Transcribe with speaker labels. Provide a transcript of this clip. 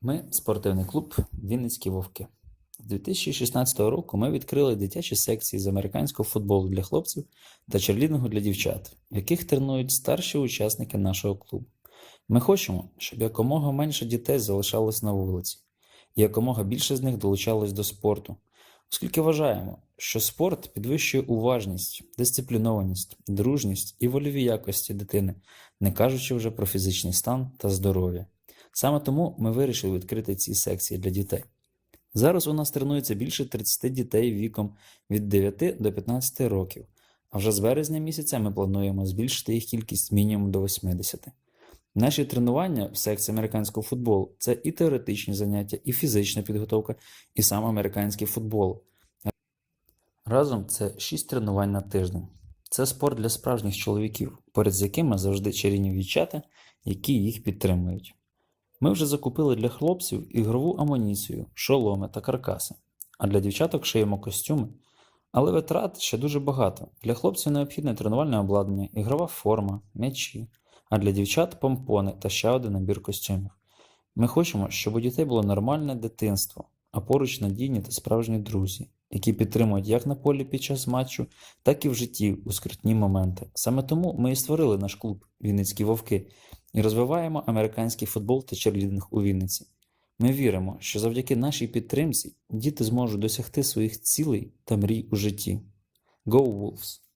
Speaker 1: Ми спортивний клуб Вінницькі Вовки. З 2016 року ми відкрили дитячі секції з американського футболу для хлопців та черлідингу для дівчат, в яких тренують старші учасники нашого клубу. Ми хочемо, щоб якомога менше дітей залишалось на вулиці, і якомога більше з них долучалось до спорту, оскільки вважаємо, що спорт підвищує уважність, дисциплінованість, дружність і вольові якості дитини, не кажучи вже про фізичний стан та здоров'я. Саме тому ми вирішили відкрити ці секції для дітей. Зараз у нас тренується більше 30 дітей віком від 9 до 15 років, а вже з березня місяця ми плануємо збільшити їх кількість мінімум до 80. Наші тренування в секції американського футболу це і теоретичні заняття, і фізична підготовка, і сам американський футбол. Разом це 6 тренувань на тиждень. Це спорт для справжніх чоловіків, поряд з якими завжди чарівні дівчата, які їх підтримують. Ми вже закупили для хлопців ігрову амуніцію, шоломи та каркаси, а для дівчаток шиємо костюми. Але витрат ще дуже багато. Для хлопців необхідне тренувальне обладнання, ігрова форма, м'ячі, а для дівчат помпони та ще один набір костюмів. Ми хочемо, щоб у дітей було нормальне дитинство, а поруч надійні та справжні друзі, які підтримують як на полі під час матчу, так і в житті у скрутні моменти. Саме тому ми і створили наш клуб Вінницькі Вовки і розвиваємо американський футбол та черлідинг у Вінниці. Ми віримо, що завдяки нашій підтримці діти зможуть досягти своїх цілей та мрій у житті. Go Wolves!